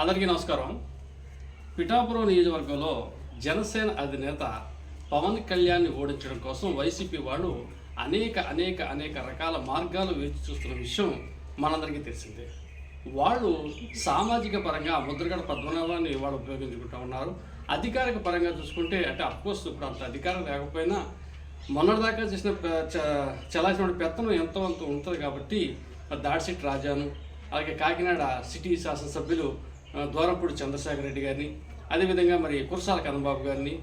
అందరికీ నమస్కారం. పిఠాపురం నియోజకవర్గంలో జనసేన అధినేత పవన్ కళ్యాణ్ని ఓడించడం కోసం వైసీపీ వాళ్ళు అనేక అనేక అనేక రకాల మార్గాలు వేచి చూస్తున్న విషయం మనందరికీ తెలిసిందే. వాళ్ళు సామాజిక పరంగా ముద్రగడ పద్మనాభాన్ని వాళ్ళు ఉపయోగించుకుంటూ ఉన్నారు. అధికారిక పరంగా చూసుకుంటే అంటే అఫ్కోర్స్ ఇప్పుడు అంత అధికారం లేకపోయినా మొన్నటిదాకా చేసిన ప- చ- పెత్తనం ఎంతో అంత ఉంటుంది కాబట్టి దాడిసిట్ రాజాను అలాగే కాకినాడ సిటీ శాసనసభ్యులు దూరంపూడి చంద్రశేఖర్ రెడ్డి గారిని అదేవిధంగా మరి కురసాల కన్నబాబు గారిని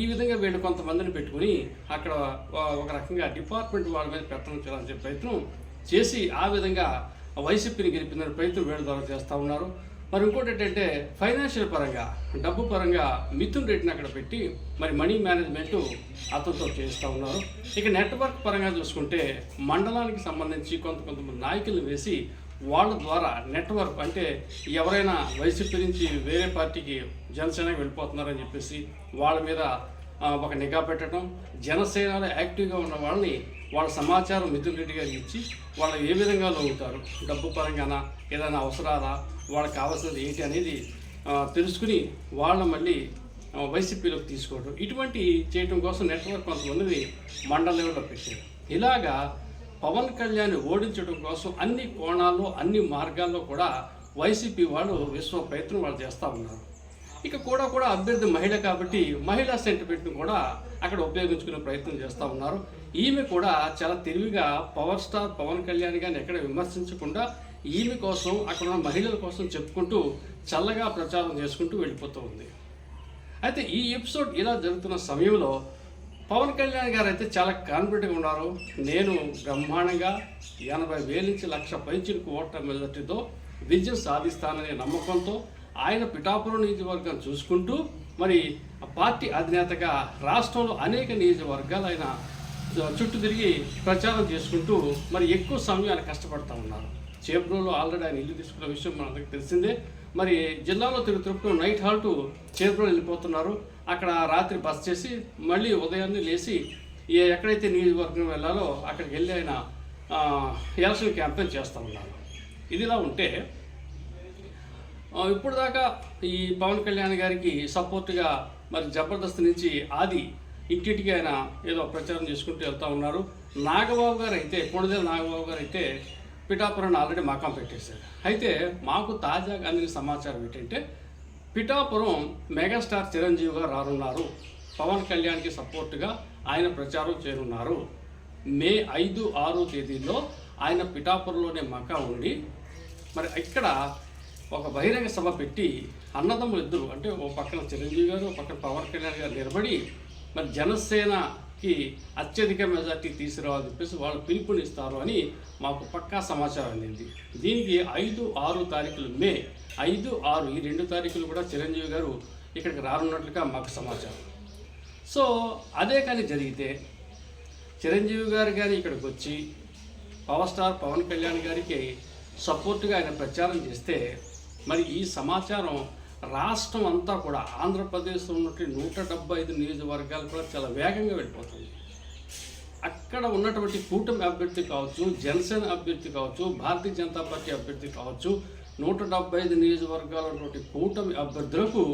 ఈ విధంగా వీళ్ళు కొంతమందిని పెట్టుకుని అక్కడ ఒక రకంగా డిపార్ట్మెంట్ వాళ్ళ మీద పెత్తనం చేయాలని చెప్పే ప్రయత్నం చేసి ఆ విధంగా వైసీపీని గెలిపిన ప్రయత్నం వీళ్ళ ద్వారా చేస్తూ ఉన్నారు. మరి ఇంకోటి ఏంటంటే ఫైనాన్షియల్ పరంగా డబ్బు పరంగా మిథున్ రెడ్డిని అక్కడ పెట్టి మరి మనీ మేనేజ్మెంట్ అతనితో చేస్తూ ఉన్నారు. ఇక నెట్వర్క్ పరంగా చూసుకుంటే మండలానికి సంబంధించి కొంత కొంతమంది నాయకులను వేసి వాళ్ళ ద్వారా నెట్వర్క్ అంటే ఎవరైనా వైసీపీ నుంచి వేరే పార్టీకి జనసేనకి వెళ్ళిపోతున్నారని చెప్పేసి వాళ్ళ మీద ఒక నిఘా పెట్టడం జనసేనలో యాక్టివ్గా ఉన్న వాళ్ళని వాళ్ళ సమాచారం మిథున్ రెడ్డి గారికి ఇచ్చి వాళ్ళు ఏ విధంగా లొంగుతారు డబ్బు పరంగానా ఏదైనా అవసరాలా వాళ్ళకి కావాల్సినది ఏంటి అనేది తెలుసుకుని వాళ్ళ మళ్ళీ వైసీపీలోకి తీసుకోవడం. ఇటువంటి చేయడం కోసం నెట్వర్క్ కొంతమంది మండల లెవెల్లో పెట్టారు. ఇలాగా పవన్ కళ్యాణ్ ఓడించడం కోసం అన్ని కోణాల్లో అన్ని మార్గాల్లో కూడా వైసీపీ వాళ్ళు విశ్వ ప్రయత్నం వాళ్ళు చేస్తూ ఉన్నారు. ఇక కూడా కూడా అభ్యర్థి మహిళ కాబట్టి మహిళా సెంటిమెంట్ను కూడా అక్కడ ఉపయోగించుకునే ప్రయత్నం చేస్తూ ఉన్నారు. ఈమె కూడా చాలా తెలివిగా పవర్ స్టార్ పవన్ కళ్యాణ్ గారిని ఎక్కడ విమర్శించకుండా ఈమె కోసం అక్కడ ఉన్న మహిళల కోసం చెప్పుకుంటూ చల్లగా ప్రచారం చేసుకుంటూ వెళ్ళిపోతూ ఉంది. అయితే ఈ ఎపిసోడ్ ఇలా జరుగుతున్న సమయంలో పవన్ కళ్యాణ్ గారు అయితే చాలా కాన్ఫిడెంట్గా ఉన్నారు. నేను బ్రహ్మాండంగా ఎనభై వేల నుంచి లక్ష పైచులకు ఓట్ల మెజార్టీతో విజయం సాధిస్తాననే నమ్మకంతో ఆయన పిఠాపురం నియోజకవర్గం చూసుకుంటూ మరి పార్టీ అధినేతగా రాష్ట్రంలో అనేక నియోజకవర్గాలు ఆయన చుట్టూ తిరిగి ప్రచారం చేసుకుంటూ మరి ఎక్కువ సమయం ఆయన కష్టపడతా ఉన్నారు. చేబ్రోలో ఆల్రెడీ ఆయన ఇల్లు తీసుకున్న విషయం మనందరికీ తెలిసిందే. మరి జిల్లాలో తిరుగుతున్నప్పుడు నైట్ హాల్టు చేబ్రోలు వెళ్ళిపోతున్నారు. అక్కడ రాత్రి బస్ చేసి మళ్ళీ ఉదయాన్నే లేచి ఏ ఎక్కడైతే నియోజకవర్గం వెళ్ళాలో అక్కడికి వెళ్ళి ఆయన ఎలక్షన్ క్యాంపెయిన్ చేస్తూ ఉన్నారు. ఇదిలా ఉంటే ఇప్పుడు దాకా ఈ పవన్ కళ్యాణ్ గారికి సపోర్ట్గా మరి జబర్దస్త్ నుంచి ఆది ఇంటింటికి ఆయన ఏదో ప్రచారం చేసుకుంటూ వెళ్తూ ఉన్నారు. నాగబాబు గారు అయితే కొణిదేల నాగబాబు గారు అయితే పిఠాపురాన్ని ఆల్రెడీ మకాం పెట్టేశారు. అయితే మాకు తాజాగా అందిన సమాచారం ఏంటంటే పిఠాపురం మెగాస్టార్ చిరంజీవిగా రానున్నారు. పవన్ కళ్యాణ్కి సపోర్ట్గా ఆయన ప్రచారం చేయనున్నారు. మే ఐదు ఆరు తేదీల్లో ఆయన పిఠాపురంలోనే మకా ఉండి మరి ఇక్కడ ఒక బహిరంగ సభ పెట్టి అన్నదమ్ములు ఇద్దరు అంటే ఓ పక్కన చిరంజీవి గారు ఒక పక్కన పవన్ కళ్యాణ్ గారు నిలబడి మరి జనసేన కి అత్యధిక మెజార్టీ తీసుకురావాలని చెప్పేసి వాళ్ళు పిలుపునిస్తారు అని మాకు పక్కా సమాచారం అందింది. దీనికి ఐదు ఆరు తారీఖులు మే ఐదు ఆరు ఈ రెండు తారీఖులు కూడా చిరంజీవి గారు ఇక్కడికి రానున్నట్లుగా మాకు సమాచారం. సో అదే కానీ జరిగితే చిరంజీవి గారు కానీ ఇక్కడికి వచ్చి పవర్ స్టార్ పవన్ కళ్యాణ్ గారికి సపోర్ట్గా ఆయన ప్రచారం చేస్తే మరి ఈ సమాచారం రాష్ట్రం అంతా కూడా ఆంధ్రప్రదేశ్లో ఉన్నటువంటి నూట డెబ్బై ఐదు నియోజకవర్గాలు కూడా చాలా వేగంగా వెళ్ళిపోతుంది అక్కడ ఉన్నటువంటి కూటమి అభ్యర్థి కావచ్చు జనసేన అభ్యర్థి కావచ్చు భారతీయ జనతా పార్టీ అభ్యర్థి కావచ్చు నూట డెబ్బై ఐదు నియోజకవర్గాల ఉన్నటువంటి కూటమి అభ్యర్థులకు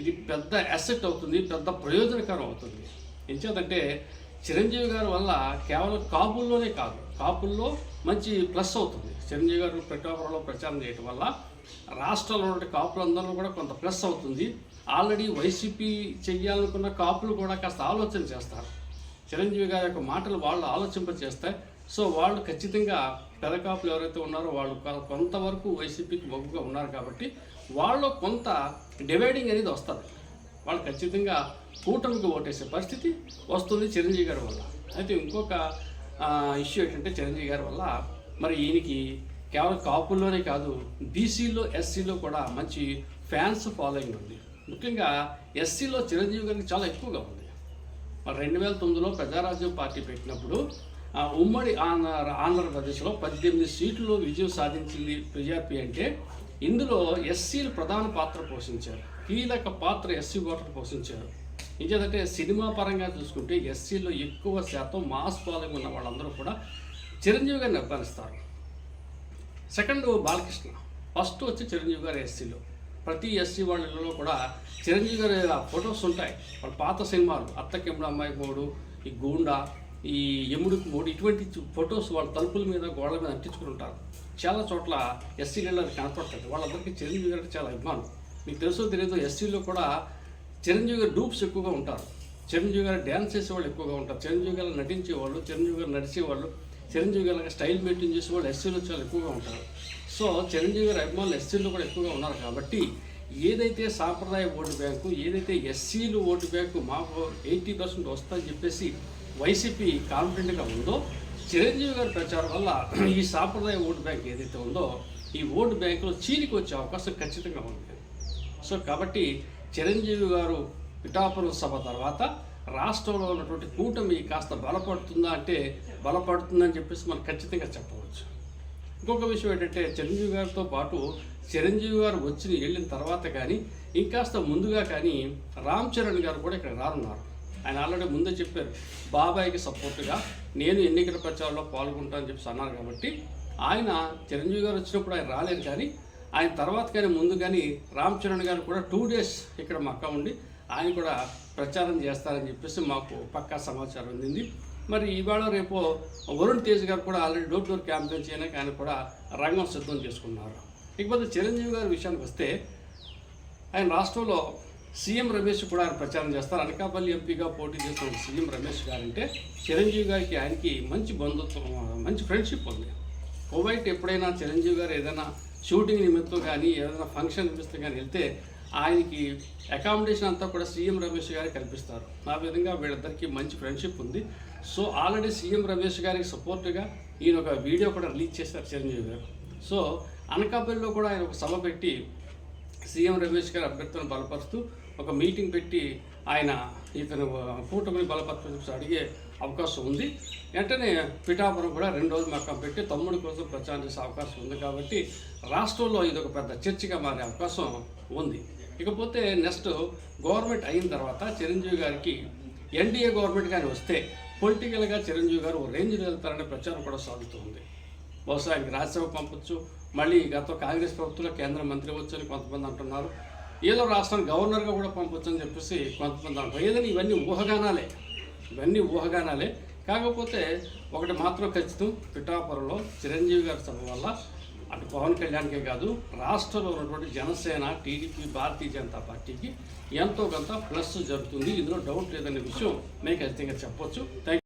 ఇది పెద్ద అసెట్ అవుతుంది పెద్ద ప్రయోజనకరం అవుతుంది. ఎంచేతంటే చిరంజీవి గారి వల్ల కేవలం కాపుల్లోనే కాదు కాపుల్లో మంచి ప్లస్ అవుతుంది. చిరంజీవి గారు పిఠాపురంలో ప్రచారం చేయటం వల్ల రాష్ట్రంలో ఉన్న కాపులందరూ కూడా కొంత ప్లస్ అవుతుంది. ఆల్రెడీ వైసీపీ చెయ్యాలనుకున్న కాపులు కూడా కాస్త ఆలోచన చేస్తారు. చిరంజీవి గారి యొక్క మాటలు వాళ్ళు ఆలోచింప చేస్తాయి సో వాళ్ళు ఖచ్చితంగా పెద్ద కాపులు ఎవరైతే ఉన్నారో వాళ్ళు కొంతవరకు వైసీపీకి మొగ్గుగా ఉన్నారు కాబట్టి వాళ్ళు కొంత డివైడింగ్ అనేది వస్తుంది. వాళ్ళు ఖచ్చితంగా కూటమికి ఓటేసే పరిస్థితి వస్తుంది చిరంజీవి గారి వల్ల. అయితే ఇంకొక ఇష్యూ ఏంటంటే చిరంజీవి గారి వల్ల మరి ఈయనకి కేవలం కాపుల్లోనే కాదు బీసీలో ఎస్సీలో కూడా మంచి ఫ్యాన్స్ ఫాలోయింగ్ ఉంది. ముఖ్యంగా ఎస్సీలో చిరంజీవి గారికి చాలా ఎక్కువగా ఉంది. మరి రెండు వేల తొమ్మిదిలో ప్రజారాజ్యం పార్టీ పెట్టినప్పుడు ఉమ్మడి ఆంధ్ర ఆంధ్రప్రదేశ్లో పద్దెనిమిది సీట్లు విజయం సాధించింది బీజేపీ అంటే ఇందులో ఎస్సీలు ప్రధాన పాత్ర పోషించారు. కీలక పాత్ర ఎస్సీ ఓటర్ పోషించారు. ఇంకేదంటే సినిమా పరంగా చూసుకుంటే ఎస్సీలో ఎక్కువ శాతం మాస్ ఫాలోయింగ్ ఉన్న వాళ్ళందరూ కూడా చిరంజీవి గారిని అభిమానిస్తారు. సెకండ్ బాలకృష్ణ. ఫస్ట్ వచ్చి చిరంజీవి గారు ఎస్సీలో. ప్రతి ఎస్సీ వాళ్ళలో కూడా చిరంజీవి గారి ఫొటోస్ ఉంటాయి. వాళ్ళ పాత సినిమాలు అత్తకెమ్ముడు అమ్మాయి మూడు ఈ గూండా ఈ ఎముడుకు మూడు ఇటువంటి ఫొటోస్ వాళ్ళ తలుపుల మీద గోడల మీద అంటించుకుని ఉంటారు. చాలా చోట్ల ఎస్సీలలో అది కనపడుతుంది. వాళ్ళందరికీ చిరంజీవి గారికి చాలా అభిమానం మీకు తెలుసో తెలియదు ఎస్సీలో కూడా చిరంజీవి గారి డూప్స్ ఎక్కువగా ఉంటారు. చిరంజీవి గారు డ్యాన్స్ చేసేవాళ్ళు ఎక్కువగా ఉంటారు. చిరంజీవి గారు నటించేవాళ్ళు చిరంజీవి గారు నడిచేవాళ్ళు చిరంజీవి గారు స్టైల్ మెయింటైన్ చేసేవాళ్ళు ఎస్సీలో చాలా ఎక్కువగా ఉంటారు. సో చిరంజీవి గారి అభిమానులు ఎస్సీలో కూడా ఎక్కువగా ఉన్నారు కాబట్టి ఏదైతే సాంప్రదాయ ఓటు బ్యాంకు ఏదైతే ఎస్సీలు ఓటు బ్యాంకు మాకు ఎయిటీ పర్సెంట్ వస్తుందని చెప్పేసి వైసీపీ కాన్ఫిడెంట్గా ఉందో చిరంజీవి గారి ప్రచారం వల్ల ఈ సాంప్రదాయ ఓటు బ్యాంక్ ఏదైతే ఉందో ఈ ఓటు బ్యాంకులో చీలికి వచ్చే అవకాశం ఖచ్చితంగా ఉంది. సో కాబట్టి చిరంజీవి గారు పిఠాపురం సభ తర్వాత రాష్ట్రంలో ఉన్నటువంటి కూటమి కాస్త బలపడుతుందా అంటే బలపడుతుందని చెప్పేసి మనం ఖచ్చితంగా చెప్పవచ్చు. ఇంకొక విషయం ఏంటంటే చిరంజీవి గారితో పాటు చిరంజీవి గారు వచ్చి వెళ్ళిన తర్వాత కానీ ఇంకాస్త ముందుగా కానీ రామ్ చరణ్ గారు కూడా ఇక్కడ రానున్నారు. ఆయన ఆల్రెడీ ముందే చెప్పారు బాబాయ్కి సపోర్ట్గా నేను ఎన్నికల ప్రచారంలో పాల్గొంటానని చెప్పి అన్నారు కాబట్టి ఆయన చిరంజీవి గారు వచ్చినప్పుడు ఆయన రాలేదు కానీ ఆయన తర్వాత కానీ ముందు కానీ రామ్ చరణ్ గారు కూడా టూ డేస్ ఇక్కడ మక్క ఉండి ఆయన కూడా ప్రచారం చేస్తారని చెప్పేసి మాకు పక్కా సమాచారం అందింది. మరి ఇవాళ రేపు వరుణ్ తేజ్ గారు కూడా ఆల్రెడీ డోర్ డోర్ క్యాంపెయిన్ చేయడానికి ఆయన కూడా రంగం సిద్ధం చేసుకున్నారు. ఇకపోతే చిరంజీవి గారి విషయానికి వస్తే ఆయన రాష్ట్రంలో సీఎం రమేష్ కూడా ఆయన ప్రచారం చేస్తారు. అనకాపల్లి ఎంపీగా పోటీ చేస్తున్న సీఎం రమేష్ గారంటే చిరంజీవి గారికి ఆయనకి మంచి బంధుత్వం మంచి ఫ్రెండ్షిప్ ఉంది. కోవైట్ ఎప్పుడైనా చిరంజీవి గారు ఏదైనా షూటింగ్ నిమిత్తం కానీ ఏదైనా ఫంక్షన్ నిమిత్తం కానీ వెళ్తే ఆయనకి అకామిడేషన్ అంతా కూడా సీఎం రమేష్ గారికి కల్పిస్తారు. ఆ విధంగా వీళ్ళిద్దరికి మంచి ఫ్రెండ్షిప్ ఉంది. సో ఆల్రెడీ సీఎం రమేష్ గారికి సపోర్ట్గా ఈయన ఒక వీడియో కూడా రిలీజ్ చేశారు చిరంజీవి గారు. సో అనకాపల్లిలో కూడా ఆయన ఒక సభ పెట్టి సీఎం రమేష్ గారి అభ్యర్థులను బలపరుస్తూ ఒక మీటింగ్ పెట్టి ఆయన ఇతను కూటమిని బలపరచు అడిగే అవకాశం ఉంది. వెంటనే పిఠాపురం కూడా రెండు రోజులు మక్కం పెట్టి తమ్ముడి కోసం ప్రచారం చేసే అవకాశం ఉంది కాబట్టి రాష్ట్రంలో ఇది ఒక పెద్ద చర్చగా మారే అవకాశం ఉంది. ఇకపోతే నెక్స్ట్ గవర్నమెంట్ అయిన తర్వాత చిరంజీవి గారికి ఎన్డీఏ గవర్నమెంట్ కానీ వస్తే పొలిటికల్గా చిరంజీవి గారు ఓ రేంజ్లో వెళ్తారనే ప్రచారం కూడా సాగుతుంది. బహుశా ఆయనకి రాజ్యసభ పంపొచ్చు మళ్ళీ గత కాంగ్రెస్ ప్రభుత్వంలో కేంద్ర మంత్రి వచ్చని కొంతమంది అంటున్నారు. ఏదో రాష్ట్రం గవర్నర్గా కూడా పంపొచ్చు అని చెప్పేసి కొంతమంది అంటారు ఏదైనా ఇవన్నీ ఊహగానాలే. ఇవన్నీ ఊహగానాలే. కాకపోతే ఒకటి మాత్రం ఖచ్చితం పిఠాపురంలో చిరంజీవి గారి సభ వల్ల అటు పవన్ కళ్యాణ్కే కాదు రాష్ట్రంలో ఉన్నటువంటి జనసేన టీడీపీ భారతీయ జనతా పార్టీకి ఎంతో కొంత ప్లస్ జరుగుతుంది. ఇందులో డౌట్ లేదనే విషయం నేను ఖచ్చితంగా చెప్పొచ్చు. థ్యాంక్